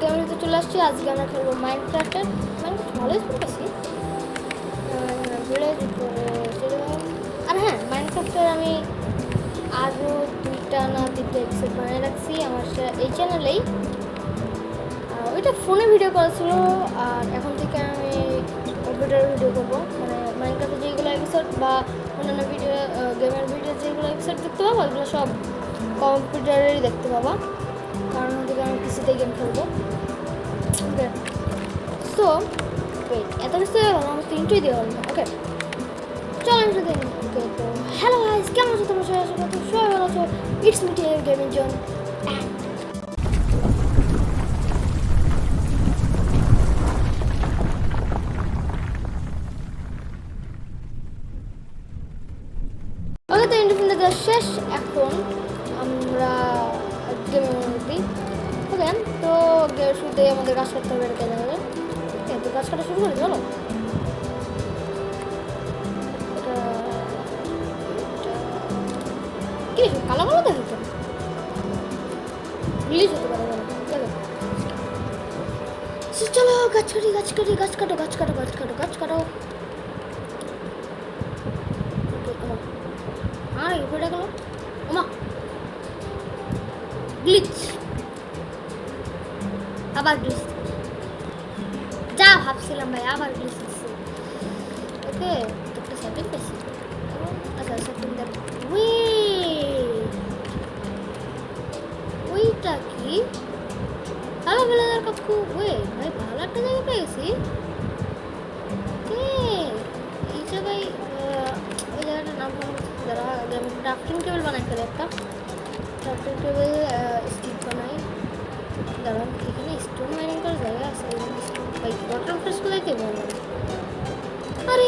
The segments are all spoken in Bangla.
গেমের ভিতরে চলে আসছি। আজকে আমরা খেলব মাইন্ড ক্রাফটের মাইন্ড ভালোই ভিলেজ আর হ্যাঁ মাইন্ড ক্রাফটের আমি আরও দুইটা না তিনটা এপিসোড বানিয়ে রাখছি আমার এই চ্যানেলেই ওইটা ফোনে ভিডিও করা ছিল, আর এখন থেকে আমি কম্পিউটারে ভিডিও করব। মানে মাইনক্রাফ্টে যেগুলো এপিসোড বা অন্যান্য ভিডিও গেমের ভিডিও যেগুলো এপিসোড দেখতে পাবো ওইগুলো সব কম্পিউটারেরই দেখতে পাবো। কারণ হচ্ছে আমি পিসিতে গেম খেলব। ওকে সো এত কিছু আমার তো ইন্টুই দেওয়া হলো ওকে চলো আমি তো হ্যালো গাইস কেমন আছো? তোমরা সবাই আছো সবাই ভালো আছো। ইটস মিটিং গেমিং জন শুরুতেই আমাদের কাজ করতে হবে এটা কেনা যাবে তো কাজ কাটা শুরু করি, চলো। কি কালো কালো দেখো তো। রিলিজ হতে পারে দেখো, চলো। গাছ কাটি গাছ কাটি, গাছ কাটো গাছ কাটো গাছ কাটো গাছ কাটো। আর পড়ে গেল। ওমা। গ্লিচ আবার গ্লিচ যা ভাবছিলাম ভাই, আবার গ্লিচ দিচ্ছে ওকে একটা সেকেন্ড পেয়েছি আচ্ছা সেকেন্ড ওইটা কি? হ্যালো বেলাদার কাকু ওয়ে ভাই, ভালো একটা জায়গা পেয়েছি। এই জায়গায় ওই জায়গাটার নাম আগে আমি ক্রাফটিং টেবিল বানাই ফেলে একটা। ক্রাফটিং টেবিল দাঁড়ান, এখানে স্টোন মাইনিং করার জায়গা আছে ভাই রটন ফ্রেশ কোথায় বললাম আরে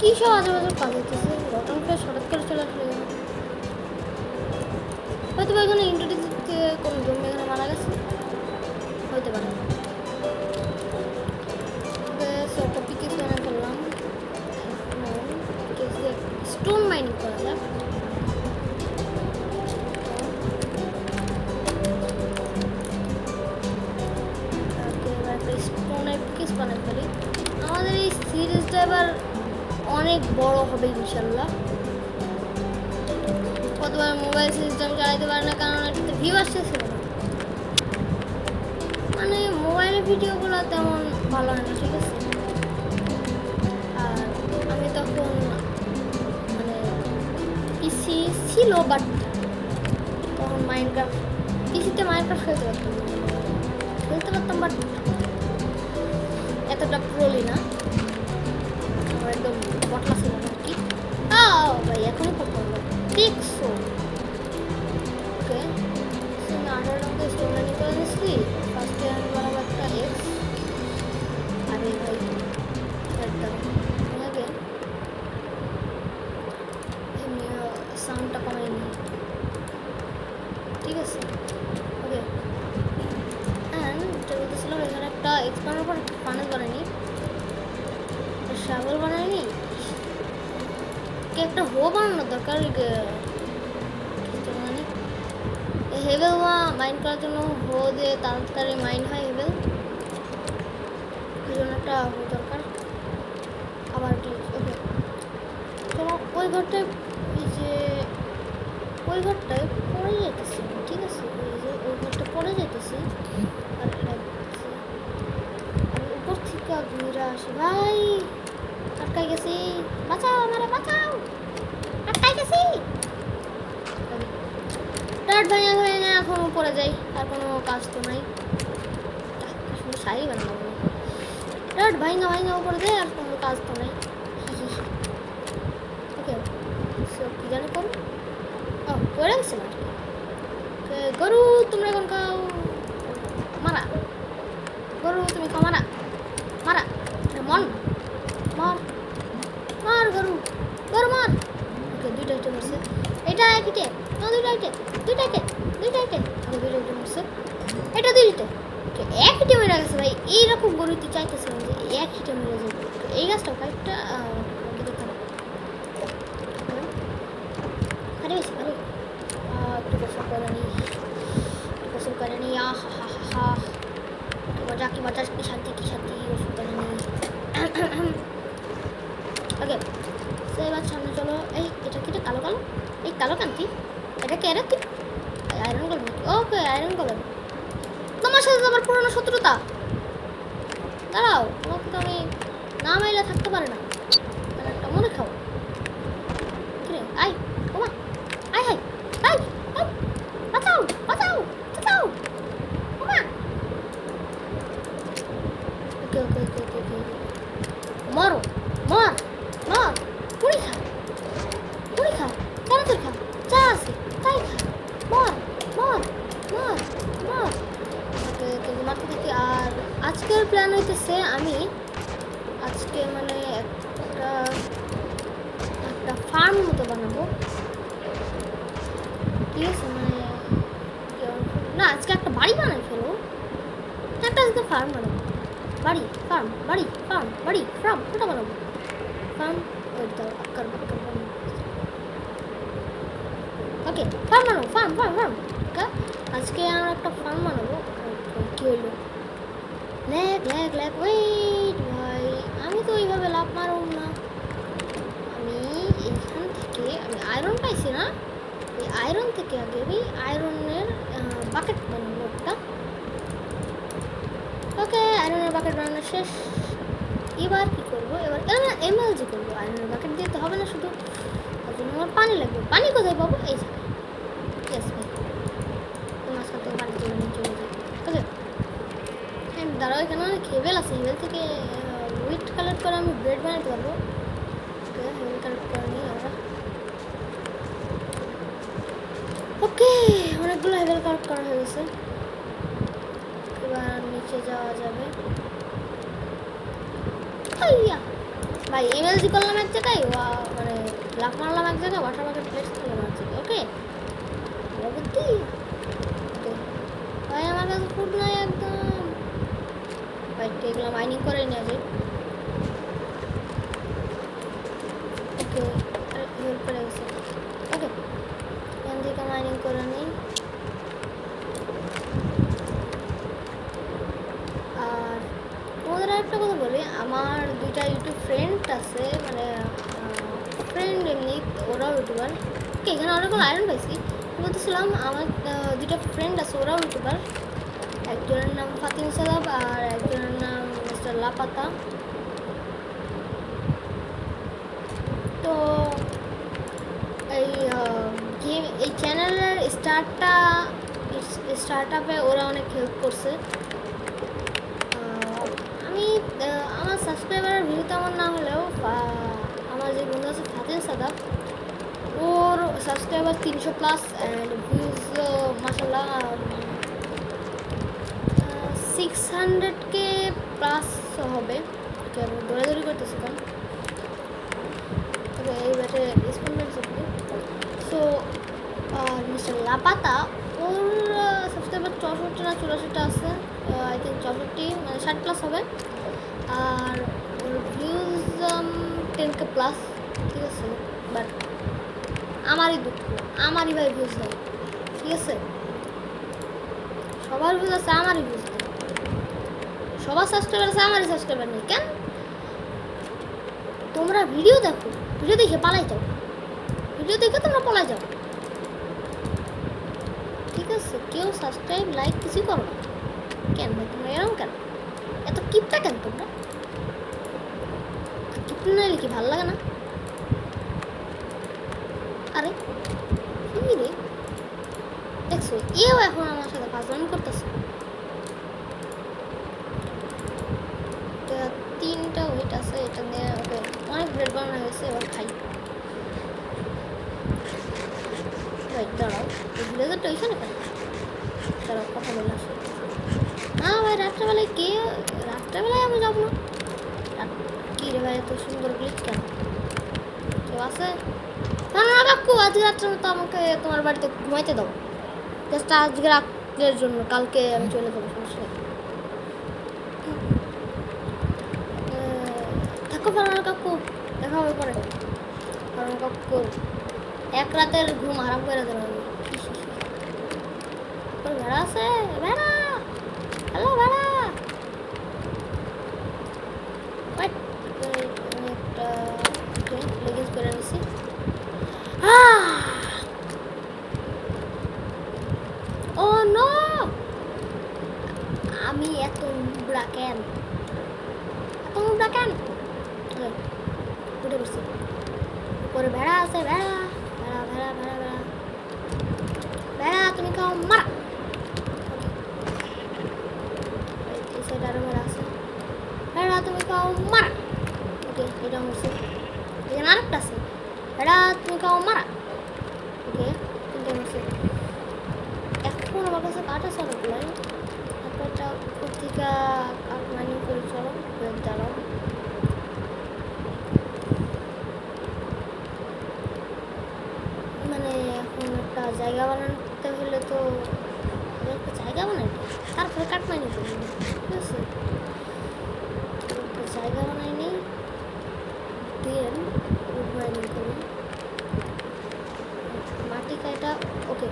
কী সব আজে বাজে কাজ হইতেছে রটন ফ্রেশ হঠাৎ করে চলে আসলে হয়তো বা এখানে হবে ইনশাল্লাহ। কতবার মোবাইল সিস্টেম চালাতে পারে না, কারণ এটাতে ভিউ আসতেছে মানে মোবাইলের ভিডিওগুলো তেমন ভালো না, ঠিক আছে? আর আমি তখন মানে পিসি ছিল বাট তখন মাইনক্রাফট পিসিতে মাইনক্রাফট খেলতে পারতাম। খেলতে পারতাম বাট এতটা প্রলি না। আও Pixel. Okay. So now okay don't know if this লাইনে করে দিচ্ছি ফার্স্টে আমি বানানোর দরকার মানে হেভেল বা মাইন করার জন্য হো দিয়ে তাড়াতাড়ি মাইন হয় হেভেল এই একটা হো দরকার। আবার ওকে তো ওই ঘরটায়, এই যে, ওই ঘরটায় পড়ে যেতেছি ঠিক আছে? ওই যে, ওই ঘরটা পড়ে যেতেছি আর উপর থেকে ঘুরে আসি। ভাই আটকাই গেছি। বাঁচাও আমারে বাঁচাও! গেছি। টাট ভাঙা না, এখন উপরে যাই, আর কোনো কাজ তো নাই। সুন্দর শাড়ি বানাবো। টাট ভাঙা ভাঙা উপরে যাই, আর কোনো কাজ তো নাই। ওকে সো কি জানি করো ও, পড়ে গেছে না? গরু তোমরা এখন খাও। মারা। গরু তুমি খাও, মারা। মারা। মন মার। মার গরু। গরু, মার। দুইটা এটা এক হিটে না দুইটা আইটে দুইটা আইটে দুইটা দুইটা আইটেম আছে এটা দুই হিটে ওকে এক হিটে গেছে ভাই। এইরকম গরু চাইতেছিলাম যে এক হিটে মেরে যাবে এই গাছটা কয়েকটা আরে বেশি আরে আহ, একটু গোসল করে নি একটু গোসল করে নি আহ হা হা হা মজা কি মজা কি শান্তি কি শান্তি ওষুধ এনে নিই ওকে সো এবার সামনে চলো এই এটা কি এটা কালো কালো এই কালো কান্তি এটা কে রে তুই আয়রন কলম ওকে আয়রন কলম তোমার সাথে তো আমার পুরনো শত্রুতা দাঁড়াও তোমাকে তো আমি না মাইলে থাকতে পারে না তাহলে একটা মনে খাও কিরে আয় ওমা আয় হাই আয় আয় বাঁচাও বাঁচাও বাঁচাও ওমা ওকে ওকে ওকে ওকে ওকে মারো মার মার পুরি খা পুরি খা তাড়াতাড়ি খা যা আছে তাই খা মার মার মার মার ওকে ওকে মারতে থাকি আর আজকের প্ল্যান হইতেছে আমি আজকে মানে একটা একটা ফার্ম মতো বানাবো ঠিক আছে মানে কেমন- না আজকে একটা বাড়ি বানাই ফেলো একটা আজকে ফার্ম বানাবো বাড়ি ফার্ম বাড়ি ফার্ম কোনটা বানাবো ফার্ম ওই তো আক্কার বাক্কার ফার্ম ওকে ফার্ম বানাবো ফার্ম ফার্ম ফার্ম আজকে আমরা একটা ফার্ম বানাবো কি হইল ল্যাগ ল্যাগ ল্যাগ ওয়েট ভাই। আমি তো ওইভাবে লাভ মারব না। আমি এখান থেকে, আমি আয়রন পাইছি না। এই আয়রন থেকে আগে আমি আয়রনের বাকেট বানাবো একটা। ওকে আয়রনের বাকেট বানানো শেষ। এবার কি করব? এবার এমএলজি করব। আয়রনের বাকেট দিয়ে তো হবে না শুধু। তার জন্য আমার পানি লাগবে। পানি কোথায় পাবো? এই জায়গায় ইয়েস ভাই তো মাঝখান থেকে পানি চলে যাই ওকে হ্যাঁ দাঁড়াও, এখানে অনেক হেভেল আছে। হেভেল থেকে উইট কালেক্ট করে আমি ব্রেড বানাতে পারব। ওকে হেভেল কালেক্ট করে নিই আমরা। ওকে, অনেকগুলো হেভেল কালেক্ট করা হয়ে গেছে। এবার নিচে যাওয়া যাবে। আইয়া ভাই এমএলজি করলাম এক জায়গায় মানে লাফ মারলাম এক জায়গায় ওয়াটার বাকেট প্লেস করলাম এক জায়গায় ওকে। বুদ্ধি ভাই, আমার কাছে ফুড নাই একদম। ভাই এগুলো মাইনিং করে নিয়ে যাই। ওকে হেল্প করে গেছে। ওকে, এখান থেকে মাইনিং করে নিই আর তোমাদের একটা কথা বলি দুইটা ইউটিউব ফ্রেন্ড আছে মানে ফ্রেন্ড এমনি, ওরাও ইউটিউবার এখানে অনেকগুলো আয়রন পাইছি। বলতেছিলাম, আমার দুটা ফ্রেন্ড আছে, ওরাও ইউটিউবার একজনের নাম ফাতিম সালাব আর একজনের নাম মিস্টার লাপাতা। তো, এই গেম, এই চ্যানেলের স্টার্টটা স্টার্ট আপে ওরা অনেক হেল্প করছে আহ, আমি আহ, আমার সাবস্ক্রাইবারের ভিউ তেমন না হলেও আমার যে বন্ধু আছে ফাতিম সাদাব, ওর সাবস্ক্রাইবার তিনশো প্লাস অ্যান্ড ভিউজ মাসাল্লাহ সিক্স হান্ড্রেড কে প্লাস হবে। আমি দৌড়াদৌড়ি করতেছি কারণ তবে এই ব্যাটে রেসপন্ডেন্স সো আর মিস্টার লাপাতা ওর চৌষট্টি না, চুরাশিটা আছে। আই থিঙ্ক চৌষট্টি মানে ষাট প্লাস হবে। আর ভিউজ টেন কে প্লাস ঠিক আছে? বাট আমারই দুঃখ, আমারই ভাই ভিউজ নেই ঠিক আছে? সবার ভিউজ আছে, আমারই ভিউজ নেই সবার সাবস্ক্রাইবার আছে, আমারই সাবস্ক্রাইবার নেই, কেন? তোমরা ভিডিও দেখো ভিডিও দেখে পালাই যাও। ভিডিও দেখে তোমরা পালাই যাও। আছে কেউ সাবস্ক্রাইব লাইক কিছুই করো না। কেন ভাই, তোমরা এরকম কেন? এত কিপটা কেন তোমরা? কিপটা না কি ভালো লাগে না? আরে, কি রে? দেখছ, এও এখন আমার সাথে ফাজলামি করতেছে। তিনটা ওয়েট আছে, এটা নিয়ে ওকে অনেক ব্রেড বানানো হয়েছে, এবার খাই। দাঁড়াও, এই ব্লেজারটা ওইখানে কেন? দাঁড়াও কথা বলে আসো। না ভাই, রাত্রেবেলায় কে রাত্রেবেলায় আমি যাব না। কি রে ভাই, এত সুন্দর গ্লিচ কেন? কেউ আছে? না না, কাকু, আজকে রাত্রে মতো আমাকে তোমার বাড়িতে ঘুমাইতে দাও। জাস্ট আজকে রাত্রের জন্য, কালকে আমি চলে যাব, সমস্যা থাকো ফারহানা কাকু, দেখা হবে পরে। ফারহানা কাকু, এক রাতের ঘুম আরাম করে দেবো। tuh bella hello bella mana wait ini ada oke lagi sekolah di sini ah. Oh no. Kami ya tunggu belakang tunggu belakang oke udah bersih. Udah beres bella beres Bella, tunggu kau marah. ভেড়া তুমি খাও মারা। ওকে এখন আমার কাছে কাঠ আছে অনেকগুলাই একটা কাঠ মাইনিং করে চলো দাঁড়াও মানে এখন একটা জায়গা বানাতে হলে তো একটা জায়গা বানাই তারপরে কাঠ মাইনিং করি ঠিক আছে? জায়গা বানাই নিই। দেন উড মাইনিং করি। কাটা ওকে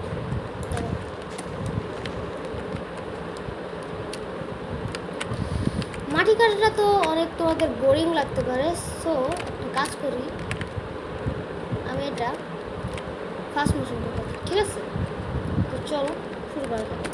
মাটি কাটাটা তো অনেক তোমাদের বোরিং লাগতে পারে সো কাজ করি। আমি এটা ফার্স্ট মোশন ঠিক আছে? তো চলো, শুরু করা যাক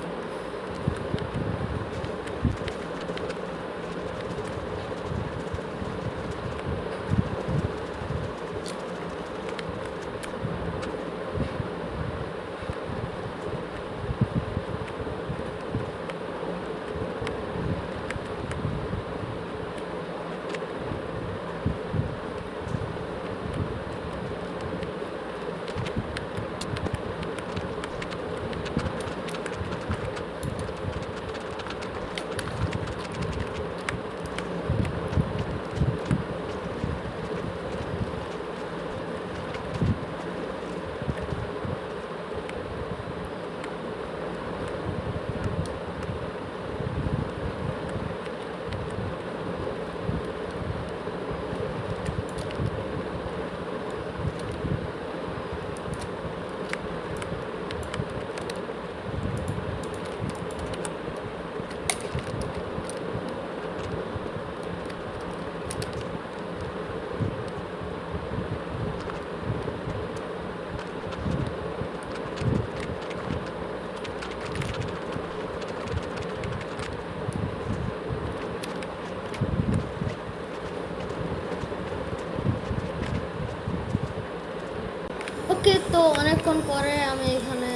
ওকে তো অনেকক্ষণ পরে আমি এখানে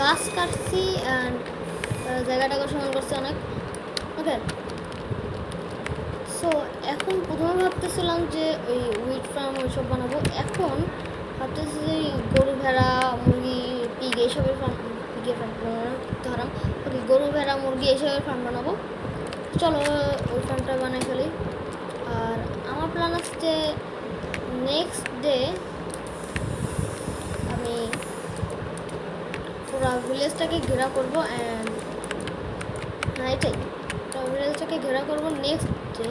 গাছ কাটছি অ্যান্ড জায়গাটাকে সমান করছি অনেক। ওকে সো এখন প্রথমে ভাবতেছিলাম যে ওই উইট ফার্ম ওইসব বানাবো। এখন ভাবতেছি যে গরু ভেড়া, মুরগি পিগ এইসবের ফার্ম পিগের ফার্ম ধরাম ওকে গরু ভেড়া, মুরগি এইসবের ফার্ম বানাবো। চলো, ওই ফার্মটা বানাই ফেলি। আর আমার প্ল্যান আছে নেক্সট ডে ভিলেজটাকে ঘেরা করব অ্যান্ড হ্যাঁ এটাই ভিলেজটাকে ঘেরা করব নেক্সট ডে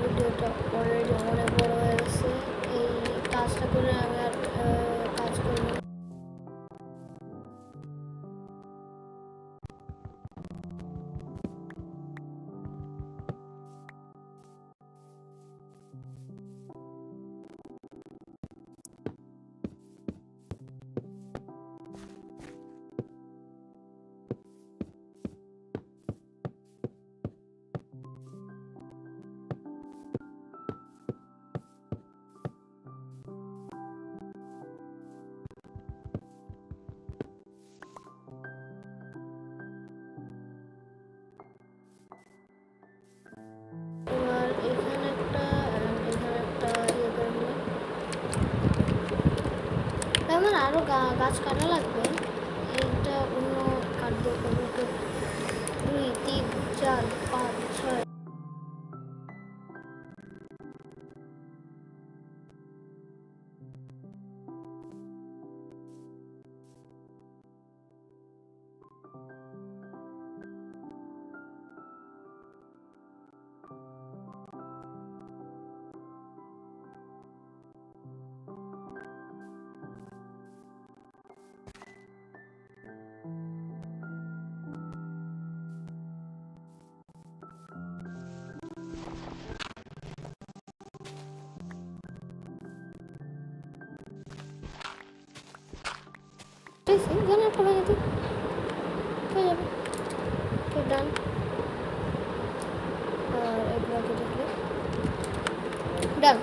ভিডিওটা অলরেডি অনেক বড় হয়ে গেছে। এই কাজটা করে আমি আমার আরও গাছ কাটা লাগবে। এইটা অন্য কাটবো দুই তিন চার পাঁচ। পেয়েছি জানি আর পড়ে যদি হয়ে যাবে। তো ডান আর এগুলোকে দেখলে। ডান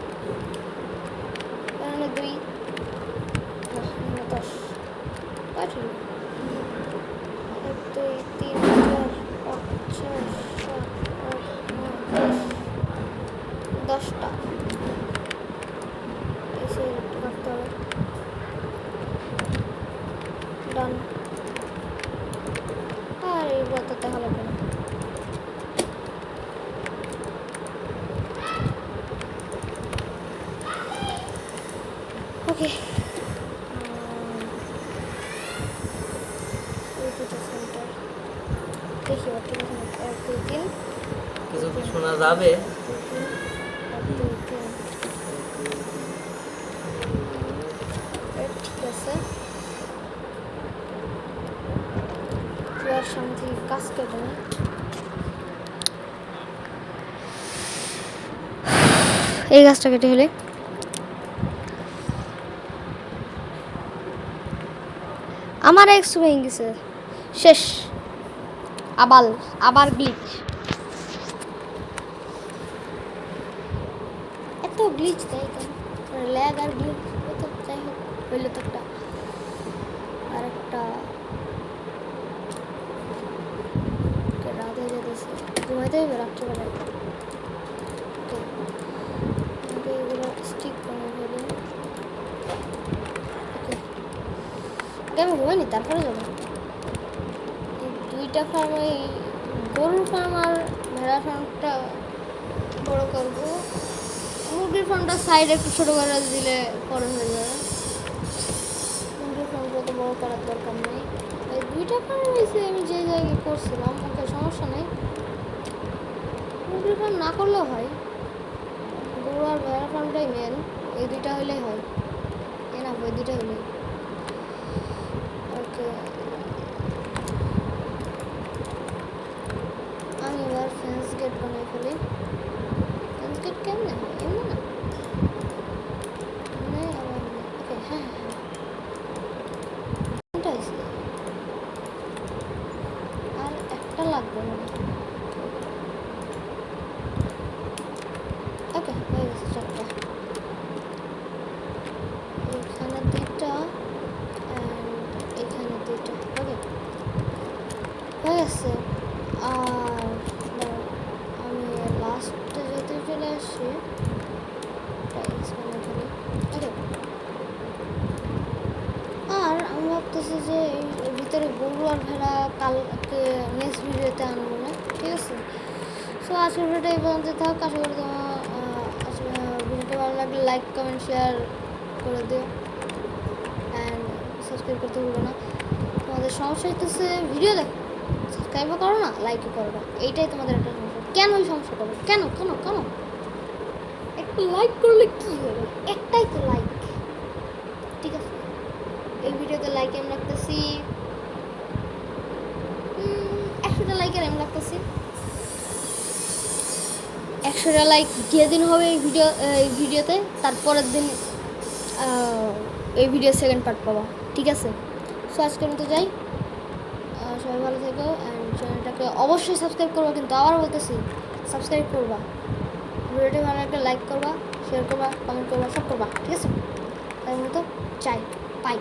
যাবে। এক এই গাছটা কেটে হলে আমার এক্স ভেঙে গেছে শেষ। আবাল আবার গ্লিচ এত গ্লিচ দেয় কেন ল্যাগ আর গ্লিচ তো, যাই হোক, হইল তো একটা, আর একটা রাত হয়ে যেতেছে ঘুমাইতে হবে রাত্রেবেলায়. আগে এগুলো স্টিক করে ফেলি। আমি ঘুমাইনি, তারপরে যাব। দুইটা ফার্ম ওই গরুর ফার্ম আর ভেড়া ফার্মটা বড় করব। মুরগির ফার্মটা সাইড একটু ছোটো করে দিলে পরে হয়ে যাবে। মুরগির ফার্মটা তো বড় করার দরকার নেই। এই দুইটা ফার্ম হয়েছে আমি যে জায়গায় করছিলাম, ওকে সমস্যা নেই। মুরগির ফার্ম না করলেও হয়। গরু আর ভেড়া ফার্মটাই মেন এই দুইটা হলেই হয়। এ না ওই দুইটা হলেই ওকে আমি এবার ফেন্স গেট বানাই ফেলি ফেন্স গেট কেমনে হয় এমনি না এমনি আবার ওকে হ্যাঁ হ্যাঁ হ্যাঁ কোনটা হয়েছে আর একটা লাগবে মনে হয় ওকে হয়ে গেছে চারটা এখানে দুইটা অ্যান্ড এখানে দুইটা ওকে হয়ে গেছে আর দাঁড়াও, আমি লাস্টে যেতে চলে আসছি টাইলস বানিয়ে ফেলি ওকে আর আমি যে ভিতরে গরু আর ভেড়া কালকে নেক্সট ভিডিওতে আনব না, ঠিক আছে? সো আজকের ভিডিওটা এই পর্যন্ত থাক। আশা করি তোমার ভিডিওটা ভালো লাগলে লাইক কমেন্ট শেয়ার করে দিও। অ্যান্ড সাবস্ক্রাইব করতে ভুলবো না। তোমাদের সমস্যা হইতেছে ভিডিও দেখো। সাবস্ক্রাইবও করো না লাইকও করো না। এইটাই তোমাদের একটা সমস্যা। কেন এই সমস্যা করো কেন? কেন? কেন? একটু লাইক করলে কি হবে? একটাই তো লাইক ঠিক আছে এই ভিডিওতে লাইক এম রাখতেছি একশোটা লাইকের এম রাখতেছি একশোটা লাইক যে দিন হবে এই ভিডিও এই ভিডিওতে তারপরের দিন এই ভিডিও সেকেন্ড পার্ট পাবা। ঠিক আছে? সো আজকের মতো যাই। সবাই ভালো থেকো অ্যান্ড চ্যানেলটাকে অবশ্যই সাবস্ক্রাইব করবা, কিন্তু আবার বলতেছি সাবস্ক্রাইব করবা। ভিডিওটা ভালো লাগলে লাইক করবা শেয়ার করবা কমেন্ট করবা, সব করবা। ঠিক আছে? তাই মতো চাই পাই